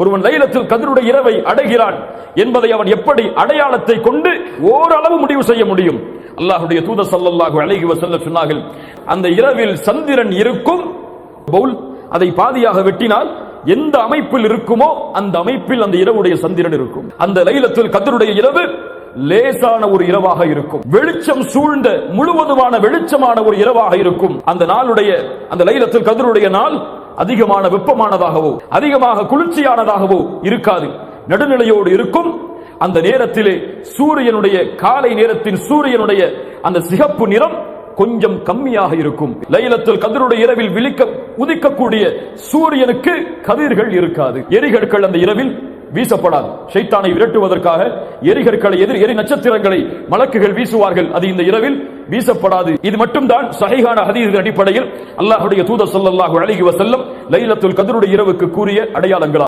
ஒருவன் லைலத்தில் கதிருடைய இரவை அடைகிறான் என்பதை அவன் எப்படி அடையாளத்தை கொண்டு ஓரளவு முடிவு செய்ய முடியும்? அல்லாஹுடைய தூத ஸல்லல்லாஹு அழகி வசல்ல சொன்னார்கள் அந்த இரவில் சந்திரன் இருக்கும் பவுல் அதை பாதியாக வெட்டினால் எந்த அமைப்பில் இருக்குமோ அந்த அமைப்பில் அந்த இரவுடைய சந்திரன் இருக்கும். அந்த லைலத்தில் கதிருடைய இரவு லேசான ஒரு இரவாக இருக்கும். வெளிச்சம் சூழ்ந்த முழுவதுமான வெளிச்சமான ஒரு இரவாக இருக்கும். அந்த நாளுடைய அந்த லைலத்தில் கதிருடைய நாள் அதிகமான வெப்பமானதாகவோ அதிகமாக குளிர்ச்சியானதாகவோ இருக்காது. நடுநிலையோடு இருக்கும். அந்த நேரத்திலே சூரியனுடைய காலை நேரத்தின் சூரியனுடைய அந்த சிகப்பு நிறம் கொஞ்சம் கம்மியாக இருக்கும். லைலத்தில் கதிருடைய இரவில் விழிக்க உதிக்கக்கூடிய சூரியனுக்கு கதிர்கள் இருக்காது. எரிகற்கள் அந்த இரவில் வீசப்படாது. ஷைத்தானை விரட்டுவதற்காக எரிகற்களை எதிர் எரி நட்சத்திரங்களை மலக்குகள் வீசுவார்கள். அது இந்த இரவில் வீசப்படாது. இது மட்டும்தான் சகைகான ஹதீஸ் அடிப்படையில் அல்லாஹுடைய தூதர் ஸல்லல்லாஹு அழகி வசல்லம் லைலத்துல் கதருடைய இரவுக்கு கூறிய அடையாளங்களா